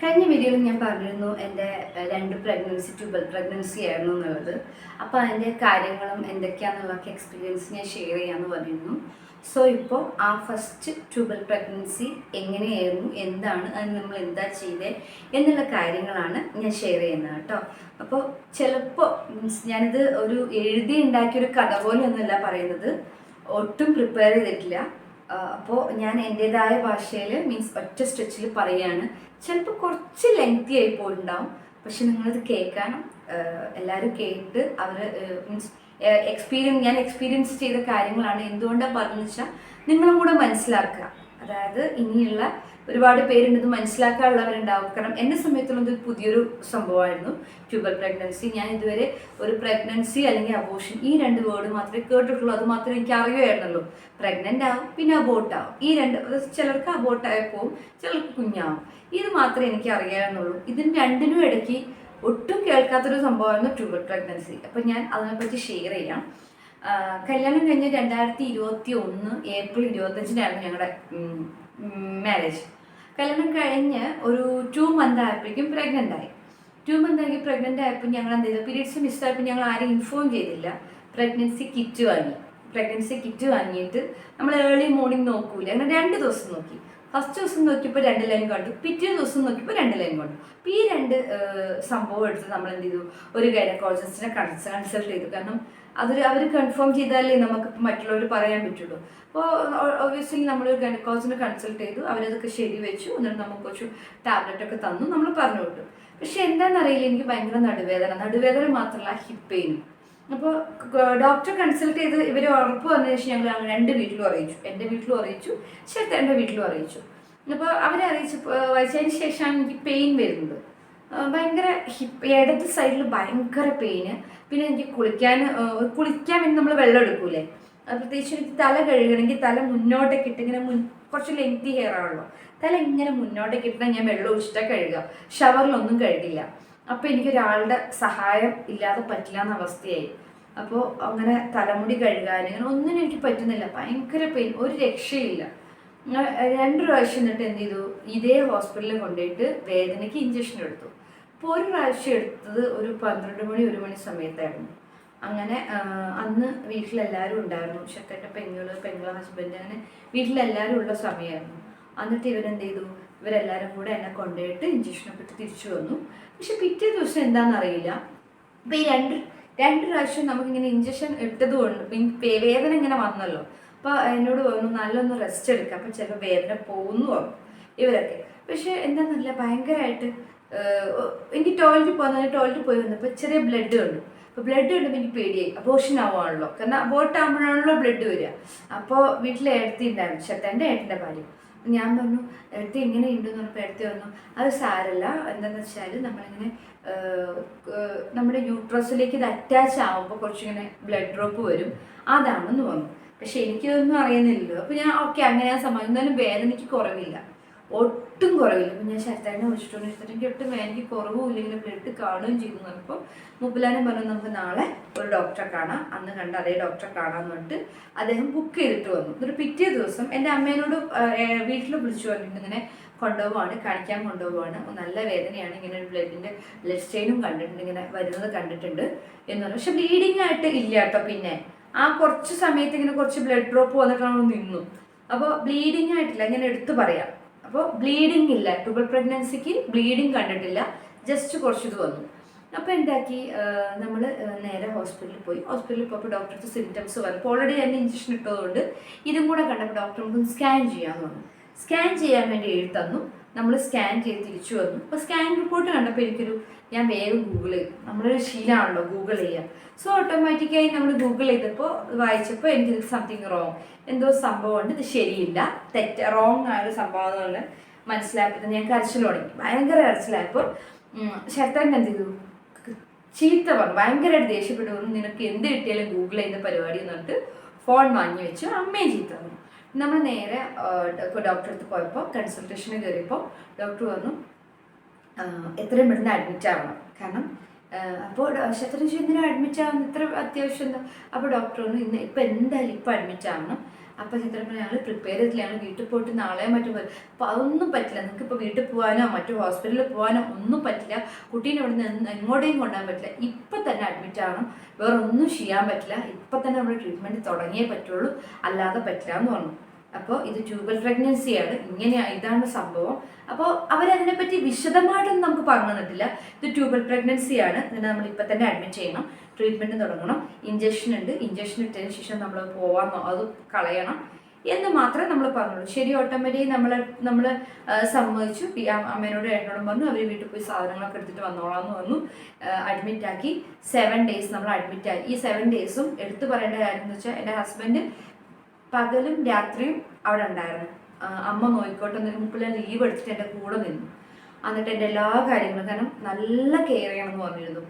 കഴിഞ്ഞ വീഡിയോയിൽ ഞാൻ പറഞ്ഞിരുന്നു എന്റെ രണ്ട് പ്രഗ്നൻസി ട്യൂബൽ പ്രഗ്നൻസി ആയിരുന്നു എന്നുള്ളത്. അപ്പോൾ അതിന്റെ കാര്യങ്ങളും എന്തൊക്കെയാണെന്നുള്ളതൊക്കെ എക്സ്പീരിയൻസ് ഞാൻ ഷെയർ ചെയ്യാമെന്ന് പറഞ്ഞിരുന്നു. സോ ഇപ്പോൾ ആ ഫസ്റ്റ് ട്യൂബൽ പ്രഗ്നൻസി എങ്ങനെയായിരുന്നു? എന്താണ്? അത് നമ്മൾ എന്താ ചെയ്തേ? എന്നുള്ള കാര്യങ്ങളാണ് ഞാൻ ഷെയർ ചെയ്യുന്നത് കേട്ടോ. അപ്പോൾ ചിലപ്പോൾ മീൻസ് ഞാനിത് ഒരു എഴുതി ഉണ്ടാക്കിയൊരു കഥ പോലെ പോലെയൊന്നുമല്ല പറയുന്നത്. ഒട്ടും പ്രിപ്പയർ ചെയ്തിട്ടില്ല. അപ്പോൾ ഞാൻ എന്റെതായ ഭാഷയിൽ മീൻസ് ഒറ്റ സ്ട്രെച്ചിൽ പറയുകയാണ് ചിലപ്പോൾ കുറച്ച് ലെങ്തി ആയി പോയിട്ടുണ്ടാവും. പക്ഷെ നിങ്ങളത് കേൾക്കണം. എല്ലാവരും കേട്ട് അവർ മീൻസ് എക്സ്പീരിയൻസ് ഞാൻ എക്സ്പീരിയൻസ് ചെയ്ത കാര്യങ്ങളാണ് എന്തുകൊണ്ടാണ് പറഞ്ഞു വെച്ചാൽ നിങ്ങളും കൂടെ മനസ്സിലാക്കുക. അതായത് ഇനിയുള്ള ഒരുപാട് പേരുണ്ടെന്ന് മനസ്സിലാക്കാനുള്ളവരുണ്ടാവും. കാരണം എന്നെ സമയത്തുള്ള ഇത് പുതിയൊരു സംഭവമായിരുന്നു. Tubal pregnancy. ഞാൻ ഇതുവരെ ഒരു പ്രഗ്നൻസി അല്ലെങ്കിൽ അബോഷൻ ഈ രണ്ട് വേർഡ് മാത്രമേ കേട്ടിട്ടുള്ളൂ. അത് മാത്രമേ എനിക്ക് അറിയുമായിരുന്നുള്ളൂ. പ്രഗ്നന്റ് ആവും പിന്നെ അബോട്ട് ആവും. ഈ രണ്ട് ചിലർക്ക് അബോട്ട് ആയി പോവും ചിലർക്ക് കുഞ്ഞാവും. ഇത് മാത്രമേ എനിക്ക് അറിയാവുന്നുള്ളൂ ഇതിന് രണ്ടിനും ഇടയ്ക്ക് ഒട്ടും കേൾക്കാത്തൊരു സംഭവമായിരുന്നു ട്യൂബർ പ്രഗ്നൻസി. അപ്പം ഞാൻ അതിനെപ്പറ്റി ഷെയർ ചെയ്യാം. കല്യാണം കഴിഞ്ഞ രണ്ടായിരത്തി ഇരുപത്തി ഒന്ന് ഏപ്രിൽ ഇരുപത്തഞ്ചിനായിരുന്നു ഞങ്ങളുടെ മാരേജ് കല്യാണം കഴിഞ്ഞ് ഒരു ടു മന്ത് ആയപ്പോഴേക്കും പ്രഗ്നന്റ് ആയി. ടു മന്ത് ആയി പ്രഗ്നന്റ് ആയപ്പോൾ ഞങ്ങൾ എന്ത് ചെയ്തു? പീരീഡ്സ് മിസ്സായപ്പോൾ ഞങ്ങൾ ആരും ഇൻഫോം ചെയ്തില്ല. പ്രഗ്നൻസി കിറ്റ് വാങ്ങി. പ്രഗ്നൻസി കിറ്റ് വാങ്ങിയിട്ട് നമ്മൾ ഏർലി മോർണിംഗ് നോക്കൂല. അങ്ങനെ രണ്ട് ദിവസം നോക്കി. ഫസ്റ്റ് ദിവസം നോക്കിയപ്പോൾ രണ്ട് ലൈൻ കണ്ടു പിറ്റേ ദിവസം നോക്കിയപ്പോൾ രണ്ട് ലൈൻ കണ്ടു അപ്പോൾ ഈ രണ്ട് സംഭവം എടുത്ത് നമ്മൾ എന്ത് ചെയ്തു? ഒരു ഗൈനക്കോളജിസ്റ്റിനെ കൺസൾട്ട് ചെയ്തു. കാരണം അതൊരു അവർ കൺഫേം ചെയ്താലേ നമുക്ക് മറ്റുള്ളവർ പറയാൻ പറ്റുള്ളൂ. അപ്പോൾ ഒബ്വിയസ്ലി നമ്മൾ ഗൈനക്കോളജിനെ കൺസൾട്ട് ചെയ്തു. അവരതൊക്കെ ശരി വെച്ചു. എന്നിട്ട് നമുക്ക് കുറച്ച് ടാബ്ലറ്റ് ഒക്കെ തന്നു. നമ്മൾ പറഞ്ഞു വിട്ടു. പക്ഷെ എന്താണെന്നറിയില്ല. എനിക്ക് ഭയങ്കര നടുവേദന. നടുവേദന മാത്രമല്ല ഹിപ്പ് പെയിനും അപ്പോൾ ഡോക്ടറെ കൺസൾട്ട് ചെയ്ത് ഇവർ ഉറപ്പ് വന്നതിന് ശേഷം ഞങ്ങൾ രണ്ട് വീട്ടിലും അറിയിച്ചു. എന്റെ വീട്ടിലും അറിയിച്ചു ചേട്ടന്റെ വീട്ടിലും അറിയിച്ചു. അപ്പോൾ അവരെ അറിയിച്ചപ്പോൾ വയച്ചതിന് ശേഷമാണ് എനിക്ക് പെയിൻ വരുന്നത്. ഭയങ്കര ഹിപ്പ് ഇടത് സൈഡിൽ ഭയങ്കര പെയിന് പിന്നെ എനിക്ക് കുളിക്കാൻ കുളിക്കാൻ വേണ്ടി നമ്മൾ വെള്ളം എടുക്കൂലേ? പ്രത്യേകിച്ച് എനിക്ക് തല കഴുകണമെങ്കിൽ തല മുന്നോട്ടേക്ക് ഇട്ട് ഇങ്ങനെ മുൻ കുറച്ച് ലെങ്തി ഹെയർ ആണല്ലോ തല ഇങ്ങനെ മുന്നോട്ടേക്ക് ഇട്ടാൽ ഞാൻ വെള്ളം ഒഴിച്ചിട്ടാണ് കഴുകുക. ഷവറിലൊന്നും കഴുകില്ല അപ്പോൾ എനിക്കൊരാളുടെ സഹായം ഇല്ലാതെ പറ്റില്ല എന്ന അവസ്ഥയായി. അപ്പോൾ അങ്ങനെ തലമുടി കഴുകാൻ അങ്ങനെ ഒന്നിനും എനിക്ക് പറ്റുന്നില്ല. ഭയങ്കര പെയിൻ ഒരു രക്ഷയില്ല. രണ്ട് പ്രാവശ്യം എന്നിട്ട് എന്ത് ചെയ്തു? ഇതേ ഹോസ്പിറ്റലിൽ കൊണ്ടുപോയിട്ട് വേദനയ്ക്ക് ഇഞ്ചക്ഷൻ എടുത്തു. അപ്പോൾ ഒരു പ്രാവശ്യം എടുത്തത് ഒരു പന്ത്രണ്ട് മണി ഒരു മണി സമയത്തായിരുന്നു. അങ്ങനെ അന്ന് വീട്ടിലെല്ലാവരും ഉണ്ടായിരുന്നു. ചെക്കന്റെ പെങ്ങൾ പെങ്ങളെ ഹസ്ബൻഡ് അങ്ങനെ വീട്ടിലെല്ലാവരും ഉള്ള സമയമായിരുന്നു എന്നിട്ട് ഇവരെന്ത് ചെയ്തു? ഇവരെല്ലാവരും കൂടെ എന്നെ കൊണ്ടുപോയിട്ട് ഇഞ്ചക്ഷനൊക്കെ ഇട്ട് തിരിച്ചു വന്നു. പക്ഷെ പിറ്റേ ദിവസം എന്താണെന്നറിയില്ല അപ്പം ഈ രണ്ട് രണ്ട് പ്രാവശ്യം നമുക്കിങ്ങനെ ഇഞ്ചക്ഷൻ പിന്നെ വേദന ഇങ്ങനെ വന്നല്ലോ. അപ്പോൾ എന്നോട് പറഞ്ഞു നല്ലൊന്ന് റെസ്റ്റ് എടുക്കുക അപ്പോൾ ചിലപ്പോൾ വേദന പോകുന്നു ഇവരൊക്കെ. പക്ഷേ എന്താണെന്നില്ല ഭയങ്കരമായിട്ട് എനിക്ക് ടോയ്ലറ്റിൽ പോകുന്ന ടോയ്ലറ്റിൽ പോയി വന്നപ്പോൾ ചെറിയ ബ്ലഡ് കണ്ടു. അപ്പോൾ ബ്ലഡ് കണ്ടപ്പോൾ എനിക്ക് പേടിയായി. അബോഷൻ ആവുകയാണല്ലോ കാരണം അബോട്ട് ആകുമ്പോഴാണല്ലോ ബ്ലഡ് വരിക. അപ്പോൾ വീട്ടിലെ ഏട്ടത്തി ഉണ്ടായിരുന്നു. ചേട്ടന്റെ ഏട്ടന്റെ ഭാര്യ. ഞാൻ പറഞ്ഞു എടുത്ത് ഇങ്ങനെ ഉണ്ടെന്ന് പറഞ്ഞപ്പോൾ എടുത്ത് പറഞ്ഞു അത് സാരല്ല. എന്താണെന്ന് വെച്ചാൽ നമ്മളിങ്ങനെ നമ്മുടെ യൂട്രസിലേക്ക് ഇത് അറ്റാച്ച് ആകുമ്പോൾ കുറച്ചിങ്ങനെ ബ്ലഡ് ഡ്രോപ്പ് വരും. അതാണെന്ന് പറഞ്ഞു പക്ഷെ എനിക്കിതൊന്നും അറിയുന്നില്ലല്ലോ. അപ്പോൾ ഞാൻ ഓക്കെ അങ്ങനെ ഞാൻ സമ്മതിച്ചു എന്നാലും വേദനയ്ക്ക് കുറവില്ല. ഒട്ടും കുറവില്ല. അപ്പം ഞാൻ ശരത്തേനെ വിളിച്ചിട്ടുണ്ട്. എനിക്ക് ഒട്ടും വേദനയ്ക്ക് കുറവും ഇല്ലെങ്കിൽ ബ്ലഡ് കാണുകയും ചെയ്തു അപ്പോൾ മുപ്പിലാനും പറഞ്ഞു നമുക്ക് നാളെ ഒരു ഡോക്ടറെ കാണാം. അന്ന് കണ്ട അതേ ഡോക്ടറെ കാണാമെന്ന് പറഞ്ഞിട്ട് അദ്ദേഹം ബുക്ക് ചെയ്തിട്ട് വന്നു. എന്നിട്ട് പിറ്റേ ദിവസം എന്റെ അമ്മേനോട് വീട്ടിൽ വിളിച്ചു പറഞ്ഞിട്ട് ഇങ്ങനെ കൊണ്ടുപോവാണ് കാണിക്കാൻ കൊണ്ടുപോവാണ്. നല്ല വേദനയാണ്. ഇങ്ങനെ ഒരു ബ്ലഡിന്റെ ബ്ലഡ് സ്റ്റെയിനും കണ്ടിട്ടുണ്ട്. ഇങ്ങനെ വരുന്നത് കണ്ടിട്ടുണ്ട് എന്ന് പറഞ്ഞു. പക്ഷെ ബ്ലീഡിങ് ആയിട്ട് ഇല്ല കേട്ടോ പിന്നെ. ആ കുറച്ച് സമയത്ത് ഇങ്ങനെ കുറച്ച് ബ്ലഡ് ഡ്രോപ്പ് വന്നിട്ടാണ് നിന്നു. അപ്പോൾ ബ്ലീഡിങ് ആയിട്ടില്ല. ഇങ്ങനെ എടുത്തു പറയാം. അപ്പോൾ ബ്ലീഡിംഗ് ഇല്ല. ട്യൂബൽ പ്രഗ്നൻസിക്ക് ബ്ലീഡിങ് കണ്ടിട്ടില്ല. ജസ്റ്റ് കുറച്ച് ഇത് വന്നു. അപ്പോൾ എന്താക്കി? നമ്മൾ നേരെ ഹോസ്പിറ്റലിൽ പോയി. ഹോസ്പിറ്റലിൽ പോയപ്പോൾ ഡോക്ടർക്ക് സിംറ്റംസ് വന്നു. അപ്പോൾ ഓൾറെഡി തന്നെ ഇഞ്ചക്ഷൻ ഇട്ടതുകൊണ്ട് ഇതും കൂടെ കണ്ടപ്പോൾ ഡോക്ടർ നമുക്ക് സ്കാൻ ചെയ്യാമെന്ന് പറഞ്ഞു സ്കാൻ ചെയ്യാൻ വേണ്ടി എഴുതി തന്നു. നമ്മൾ സ്കാൻ ചെയ്ത് തിരിച്ചു വന്നു. അപ്പോൾ സ്കാൻ റിപ്പോർട്ട് കണ്ടപ്പോൾ എനിക്കൊരു ഞാൻ വേഗം ഗൂഗിൾ ചെയ്തു. നമ്മളൊരു ശീലമാണല്ലോ ഗൂഗിൾ ചെയ്യുക സോ ഓട്ടോമാറ്റിക്കായി നമ്മൾ ഗൂഗിൾ ചെയ്തപ്പോൾ വായിച്ചപ്പോൾ എനിക്ക് സംതിങ് റോങ് എന്തോ സംഭവം ഉണ്ട് ഇത് ശരിയില്ല. തെറ്റ് റോങ് ആയൊരു സംഭവം എന്നുള്ള മനസ്സിലാക്കിയത് ഞാൻ കരച്ചിൽ തുടങ്ങി. ഭയങ്കര കരച്ചിലായപ്പോൾ ശരത്തൻ എന്ത് ചെയ്തു? ചീത്ത പറഞ്ഞു. ഭയങ്കരമായിട്ട് ദേഷ്യപ്പെട്ടു. നിനക്ക് എന്ത് കിട്ടിയാലും ഗൂഗിൾ ചെയ്യുന്ന പരിപാടി എന്ന് പറഞ്ഞിട്ട് ഫോൺ വാങ്ങി വെച്ചു. അമ്മയും ചീത്ത പറഞ്ഞു. നമ്മൾ നേരെ ഡോക്ടറെ അടുത്ത് പോയപ്പോൾ കൺസൾട്ടേഷന് കയറിയപ്പോൾ ഡോക്ടർ വന്നു. എത്രയും പെട്ടെന്ന് അഡ്മിറ്റ് ആവണം. കാരണം അപ്പോൾ ശത്രുജി അഡ്മിറ്റ് ആവുന്ന ഇത്ര അത്യാവശ്യം എന്താ? അപ്പോൾ ഡോക്ടർ പറഞ്ഞു ഇന്ന് ഇപ്പം എന്തായാലും ഇപ്പം അഡ്മിറ്റ് ആവണം. അപ്പോൾ ചിത്രപ്പോൾ ഞങ്ങൾ പ്രിപ്പയർ ചെയ്തില്ല ഞങ്ങൾ വീട്ടിൽ പോയിട്ട് നാളെ മറ്റും വരും അപ്പോൾ അതൊന്നും പറ്റില്ല. നിങ്ങൾക്ക് ഇപ്പോൾ വീട്ടിൽ പോകാനോ മറ്റു ഹോസ്പിറ്റലിൽ പോകാനോ ഒന്നും പറ്റില്ല. കുട്ടീനെ ഇവിടെ നിന്ന് എങ്ങോട്ടേയും കൊണ്ടുപോകാൻ പറ്റില്ല. ഇപ്പം തന്നെ അഡ്മിറ്റ് ആവണം. വേറെ ഒന്നും ചെയ്യാൻ പറ്റില്ല. ഇപ്പം തന്നെ നമ്മൾ ട്രീറ്റ്മെന്റ് തുടങ്ങിയേ പറ്റുള്ളൂ. അല്ലാതെ പറ്റില്ല എന്ന് പറഞ്ഞു അപ്പോൾ ഇത് ട്യൂബൽ പ്രഗ്നൻസിയാണ് ഇങ്ങനെയാണ് ഇതാണ് സംഭവം. അപ്പോൾ അവരതിനെപ്പറ്റി വിശദമായിട്ടൊന്നും നമുക്ക് പറഞ്ഞു തന്നിട്ടില്ല. ഇത് ട്യൂബൽ പ്രഗ്നൻസി ആണ്. ഇതിനെ നമ്മൾ ഇപ്പം തന്നെ അഡ്മിറ്റ് ചെയ്യണം. ട്രീറ്റ്മെന്റ് തുടങ്ങണം. ഇഞ്ചക്ഷൻ ഉണ്ട്. ഇഞ്ചക്ഷൻ ഇട്ടതിന് ശേഷം നമ്മൾ പോവാൻ നോ- അത് കളയണം എന്ന് മാത്രമേ നമ്മൾ പറഞ്ഞുള്ളൂ. ശരി ഓട്ടോമാറ്റിക് നമ്മൾ നമ്മൾ സമ്മതിച്ചു. അമ്മേനോട് എന്നോടും പറഞ്ഞു അവർ വീട്ടിൽ പോയി സാധനങ്ങളൊക്കെ എടുത്തിട്ട് വന്നോളാം എന്ന് അഡ്മിറ്റ് ആക്കി. സെവൻ ഡേയ്സ് നമ്മൾ അഡ്മിറ്റ് ആയി. ഈ സെവൻ ഡേയ്സും എടുത്തു പറയേണ്ട കാര്യം എന്ന് വെച്ചാൽ എന്റെ ഹസ്ബൻഡ് പകലും രാത്രിയും അവിടെ ഉണ്ടായിരുന്നു. അമ്മ നോയിക്കോട്ടെ എന്നൊരു മുപ്പിൽ ലീവ് എടുത്തിട്ട് എന്റെ കൂടെ നിന്നു. എന്നിട്ട് എന്റെ എല്ലാ കാര്യങ്ങളും കാരണം നല്ല കെയർ ചെയ്യണമെന്ന് പറഞ്ഞിരുന്നു.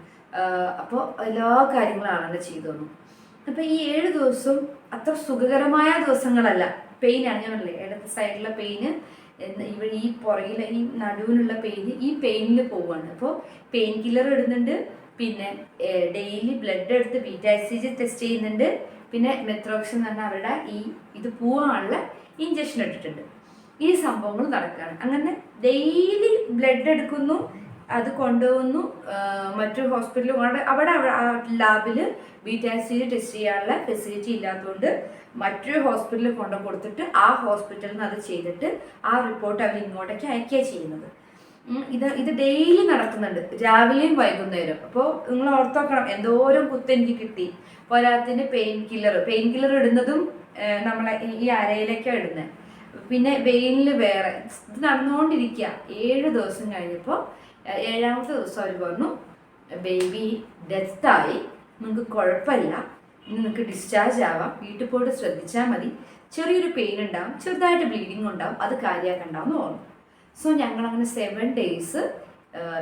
അപ്പോൾ എല്ലാ കാര്യങ്ങളും ആളെ ചെയ്തു തന്നു അപ്പോൾ ഈ ഏഴ് ദിവസം അത്ര സുഖകരമായ ദിവസങ്ങളല്ല. പെയിനാണ് ഞാൻ ഇടത്തെ സൈഡിലെ പെയിന് ഇവിടെ ഈ പുറകിലെ ഈ നടുവിനുള്ള പെയിന് ഈ പെയിനിൽ പോവുകയാണ് അപ്പോൾ പെയിൻ കില്ലർ ഇടുന്നുണ്ട് പിന്നെ ഡെയിലി ബ്ലഡ് എടുത്ത് ബീറ്റാ സി ജി ടെസ്റ്റ് ചെയ്യുന്നുണ്ട്. പിന്നെ മെത്രോക്സ് എന്ന് പറഞ്ഞാൽ അവരുടെ ഈ ഇത് പോവാനുള്ള ഇഞ്ചക്ഷൻ ഇട്ടിട്ടുണ്ട്. ഈ സംഭവങ്ങൾ നടക്കുകയാണ്. അങ്ങനെ ഡെയിലി ബ്ലഡ് എടുക്കുന്നു അത് കൊണ്ടുപോകുന്നു മറ്റു ഹോസ്പിറ്റലിൽ കൊണ്ട് അവിടെ ലാബിൽ ബീറ്റാസിഡ് ടെസ്റ്റ് ചെയ്യാനുള്ള ഫെസിലിറ്റി ഇല്ലാത്തതുകൊണ്ട് മറ്റൊരു ഹോസ്പിറ്റലിൽ കൊണ്ടു കൊടുത്തിട്ട് ആ ഹോസ്പിറ്റലിൽ നിന്ന് അത് ചെയ്തിട്ട് ആ റിപ്പോർട്ട് അവർ ഇങ്ങോട്ടേക്ക് അയക്കുകയാണ് ചെയ്യുന്നത്. ഇത് ഇത് ഡെയിലി നടക്കുന്നുണ്ട്. രാവിലെയും വൈകുന്നേരം. അപ്പോൾ നിങ്ങൾ ഓർത്തോക്കണം എന്തോരം കുത്തെനിക്ക് കിട്ടി. പോരാത്തിന് പെയിൻ കില്ലർ പെയിൻ കില്ലർ ഇടുന്നതും നമ്മളെ ഈ- അരയിലേക്കാണ് ഇടുന്നത് പിന്നെ വെയിലിൽ വേറെ. ഇത് നടന്നുകൊണ്ടിരിക്കുക ഏഴ് ദിവസം കഴിഞ്ഞപ്പോൾ ഏഴാമത്തെ ദിവസം അവർ പറഞ്ഞു ബേബി ഡെത്തായി നിങ്ങൾക്ക് കുഴപ്പമില്ല നിങ്ങൾക്ക് ഡിസ്ചാർജ് ആവാം. വീട്ടിൽ പോയിട്ട് ശ്രദ്ധിച്ചാൽ മതി. ചെറിയൊരു പെയിൻ ഉണ്ടാവും. ചെറുതായിട്ട് ബ്ലീഡിങ് ഉണ്ടാവും. അത് കാര്യമാക്കണ്ടാവും എന്ന് പറഞ്ഞു. സോ ഞങ്ങളങ്ങനെ സെവൻ ഡേയ്സ്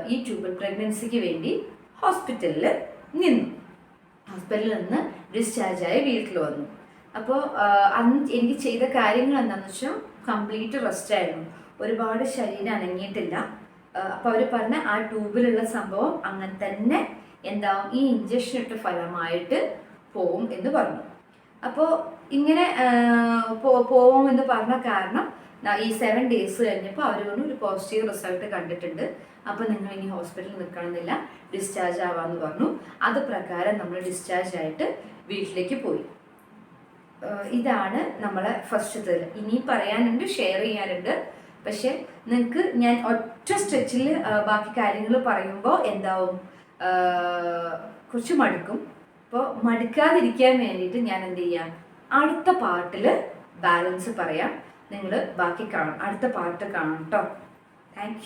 ഈ ട്യൂബൽ പ്രഗ്നൻസിക്ക് വേണ്ടി ഹോസ്പിറ്റലിൽ നിന്നു. ഹോസ്പിറ്റലിൽ നിന്ന് ഡിസ്ചാർജായി വീട്ടിൽ വന്നു. അപ്പോൾ അന്ന് എനിക്ക് ചെയ്ത കാര്യങ്ങൾ എന്താണെന്ന് വെച്ചാൽ കംപ്ലീറ്റ് റെസ്റ്റ് ആയിരുന്നു. ഒരുപാട് ശരീരം അനങ്ങിയിട്ടില്ല. അപ്പോൾ അവർ പറഞ്ഞ ആ ട്യൂബിലുള്ള സംഭവം അങ്ങനെ തന്നെ എന്താവും ഈ ഇഞ്ചക്ഷൻ ഇട്ട ഫലമായിട്ട് പോവും എന്ന് പറഞ്ഞു. അപ്പോൾ ഇങ്ങനെ പോവും എന്ന് പറഞ്ഞ കാരണം ഈ സെവൻ ഡേയ്സ് കഴിഞ്ഞപ്പോൾ അവർ പറഞ്ഞു ഒരു പോസിറ്റീവ് റിസൾട്ട് കണ്ടിട്ടുണ്ട്. അപ്പോൾ നിങ്ങൾ ഇനി ഹോസ്പിറ്റലിൽ നിൽക്കണമെന്നില്ല. ഡിസ്ചാർജ് ആവാമെന്ന് പറഞ്ഞു. അത് പ്രകാരം നമ്മൾ ഡിസ്ചാർജ് ആയിട്ട് വീട്ടിലേക്ക് പോയി. ഇതാണ് നമ്മളെ ഫസ്റ്റത്തെ ഇനി പറയാനുണ്ട് ഷെയർ ചെയ്യാനുണ്ട്. പക്ഷെ നിങ്ങൾക്ക് ഞാൻ ഒറ്റ സ്ട്രെച്ചിൽ ബാക്കി കാര്യങ്ങൾ പറയുമ്പോൾ എന്താവും? കുറച്ച് മടുക്കും. അപ്പോൾ മടുക്കാതിരിക്കാൻ വേണ്ടിയിട്ട് ഞാൻ എന്ത് ചെയ്യാം? അടുത്ത പാർട്ടിൽ ബാലൻസ് പറയാം. നിങ്ങൾ ബാക്കി കാണാം. അടുത്ത പാർട്ട് കാണും കേട്ടോ താങ്ക്